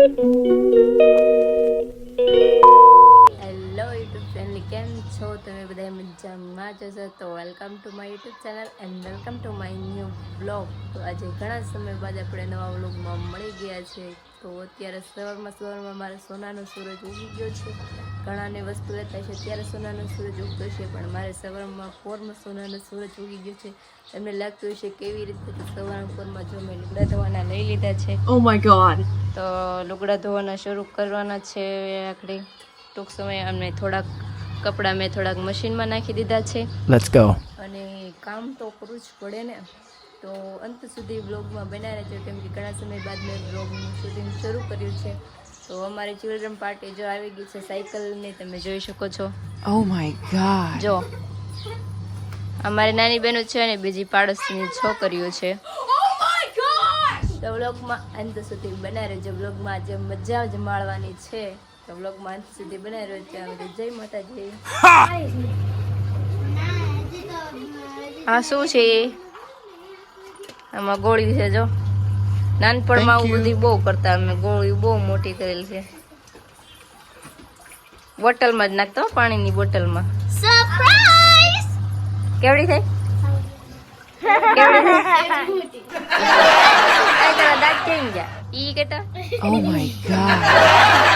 Thank you. છો? તમે બધા મજામાં જશો તો welcome to my YouTube channel and welcome to my new blog તો આજે ઘણા સમય બાદ આપણે નવા બ્લોગમાં મળી ગયા છે. તો અત્યારે સવારમાં સવારમાં મારે સોનાનો સૂરજ ઉગી ગયો છે. ઘણાને વસ્તુ લેતા છે ત્યારે સોનાનો સૂરજ ઉગતો છે પણ મારે સવારમાં ફોરમાં સોનાનો સૂરજ ઉગી ગયો છે. એમને લાગતું હશે કેવી રીતે તો સવારના પોરમાં જો મેં લુગડા ધોવાના લઈ લીધા છે. Oh. તો લુગડા ધોવાના શરૂ કરવાના છે આપણે ટૂંક સમય અમને થોડાક કપડાં મેં થોડાક મશીનમાં નાખી દીધા છે. અને કામ તો કરવું જ પડે ને. તો અંત સુધી બ્લોગમાં બનાવી રહેજો. કેમ કે ઘણા સમય બાદ મેં બ્લોગનું શૂટિંગ શરૂ કર્યું છે. તો અમારી ચિલ્ડ્રન પાર્ટી જો આવી ગઈ છે સાયકલની તમે જોઈ શકો છો. Oh my god. જો અમારી નાની બહેનો છે અને બીજી પાડોશીની છોકરીઓ છે. તો વ્લોગમાં અંત સુધી બનાવી રહેજો. વ્લોગમાં આજે મજા જ માણવાની છે તો વ્લોગમાં માં સુધી બનાવી રહ્યો ત્યાં સુધી જય માતાજી. હા! શું છે? આમાં ગોળી છે જો. નાનપણમાં આવું બધી બહુ કરતા અમે. ગોળી બહુ મોટી કરેલ છે. બોટલમાં જ નાખતો પાણીની બોટલમાં. કેવડી થાય કેવડી દાંત કેમ ગયા. ઈ કેટા ઓ માય god.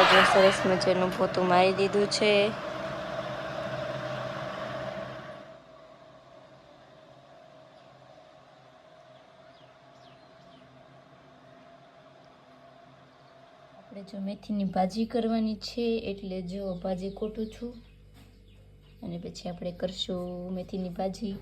આપણે સરસ મજાનું પોતું મારી દીધું છે. આપણે જો મેથીની ભાજી કરવાની છે, એટલે જો ભાજી કોટું છું. અને પછી આપણે કરશું મેથીની ભાજી.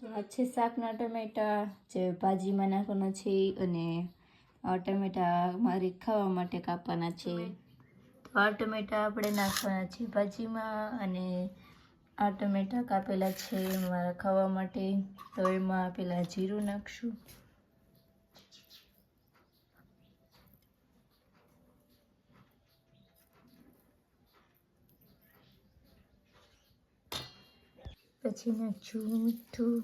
તો આ છે શાકના ટમેટા જે ભાજીમાં નાખવાના છે અને આ ટમેટા મારે ખાવા માટે કાપવાના છે. આ ટમેટા આપણે નાખવાના છે ભાજીમાં અને આ ટમેટા કાપેલા છે મારા ખાવા માટે. તો એમાં પેલા જીરું નાખશું. પછી નાખશું મીઠું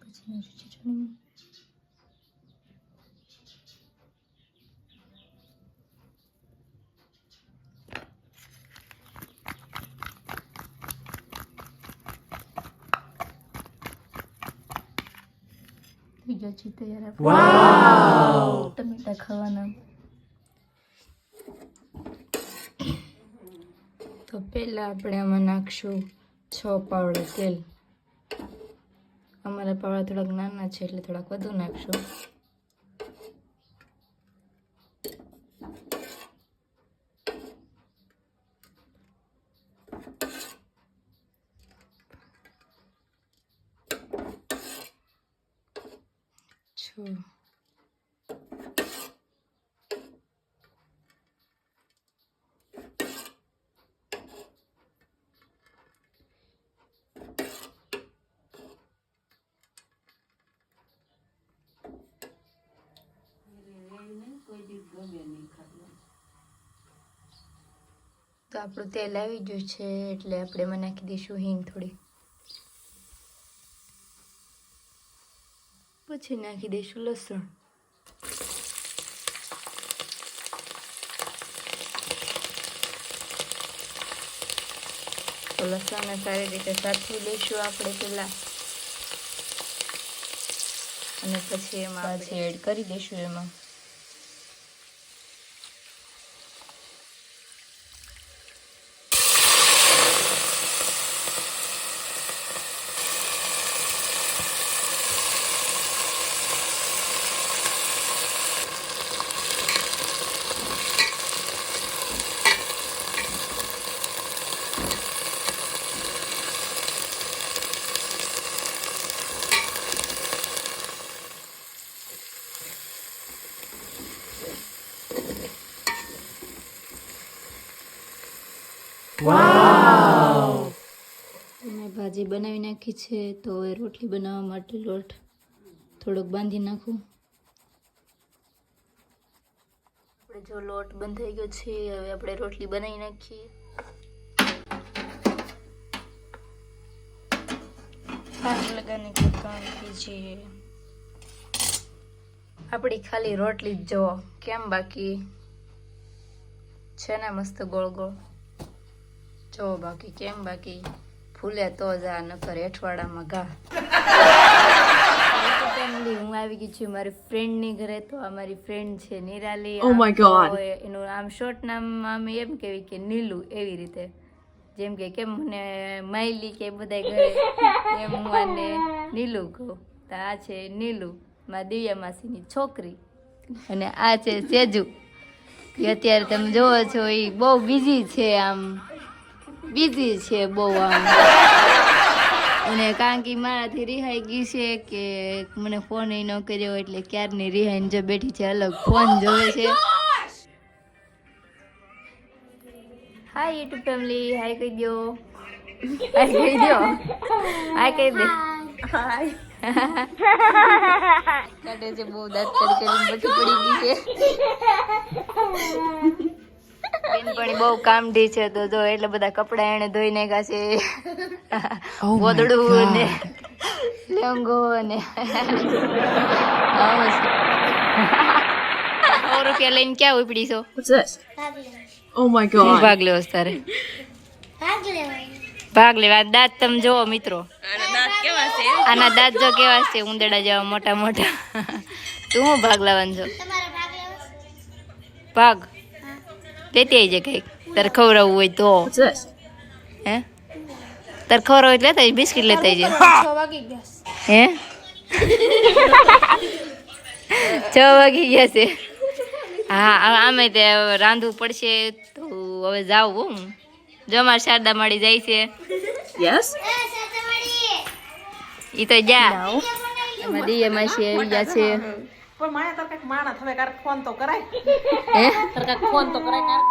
પછી નાખશું ચટણી થઈ ગયો છે તૈયાર ટમેટા ખાવાના તો પહેલાં આપણે આમાં નાખશું છ પાવડા તેલ. અમારા પાવડા થોડાક નાના છે એટલે થોડાક વધુ નાખશું. છ. તો આપણું તેલ આવી ગયું છે એટલે આપણે એમાં નાખી દઈશું હિંગ થોડી. પછી નાખી દઈશું લસણ. તો લસણને સારી રીતે સાચવી લઈશું આપણે પહેલાં. અને પછી એમાં એડ કરી દઈશું એમાં. મેં ભાજી બનાવી નાખી છે તો હવે રોટલી બનાવવા માટે લોટ થોડોક બાંધી નાખું. આપણે જો લોટ બંધાઈ ગયો છે હવે આપણે રોટલી બનાવી નાખીએ. આગ લગાને કે કામ કીજીએ આપણી ખાલી રોટલી જ જો કેમ બાકી? છે ને મસ્ત ગોળ ગોળ. જો બાકી કેમ બાકી? ફૂલે તો જ આ નકર હેઠવાડામાં ઘા. ફેમિલી હું આવી ગઈ છું મારી ફ્રેન્ડની ઘરે તો આ મારી ફ્રેન્ડ છે નિરાલી. ઓ માય ગોડ એનું આમ શોર્ટ નામ આમ એમ કેવી કે નીલુ એવી રીતે. જેમ કે કેમ મને માયલી કે બધા ઘરે એમ હું આને નીલુ કહું. તો આ છે નીલુ મા દિવ્યા માસીની છોકરી. અને આ છે સેજુ. અત્યારે તમે જોવો છો એ બહુ બિઝી છે આમ. બિઝી છે બહુ આમ. અને કારણ કે મારાથી રિહાઈ ગઈ છે કે મને ફોન ન કર્યો એટલે ક્યારની રિહાઈને જો બેઠી છે અલગ ફોન જોવે છે. હાય યુટ્યુબ ફેમિલી હાય કહી દો હાય કહી દો હાય કહી દે. કાઢે છે બહુ દાંત કરી કરીને પડી ગઈ છે. બેનપણી બહુ કામઢી છે તો જો એટલે બધા કપડા એને ધોઈ નાખ્યા છે. Oh ગોદડું ને God. લેંગો ને. સો રૂપિયા લઈને ક્યાં ઉપડી છો? ઓ માય ગોડ ભાગ લેવો તારે. ભાગ લેવા. દાંત તમે જોવો મિત્રો. આના દાંત જો કેવા છે? ઉંદેડા જેવા મોટા મોટા. તું હું ભાગ લેવાનું છો? ભાગ. લેતી આવી જાય કંઈક તારે ખવડાવવું હોય તો? હે તારે ખવડાવ હોય લેતા આવી બિસ્કિટ લેતા આવી હે છ વાગી ગયા છે હા આમે તે રાંધવું પડશે તો હવે જાઉં હું જો અમારે શારદા મળી જાય છે યસ ઈ તો જા એમાં દિયા માસી આવી ગયા છે પણ માયા તાર કંઈક માણા થવે કાર ફોન તો કરાય. હે? તાર કંઈક ફોન તો કરાય કારક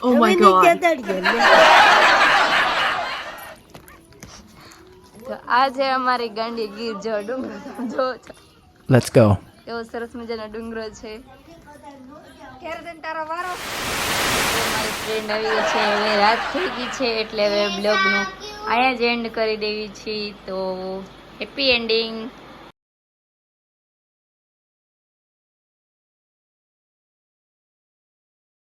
Oh my god. તો આજે અમારી ગાંડી ગીર જો ડુંગરો જો લેટ્સ ગો એવો સરસ મજાનો ડુંગરો છે. મારી ફ્રેન્ડ આવી છે હવે રાત થઈ ગઈ છે એટલે હવે બ્લોગનું અહીંયા જ એન્ડ કરી દેવી છે તો happy ending.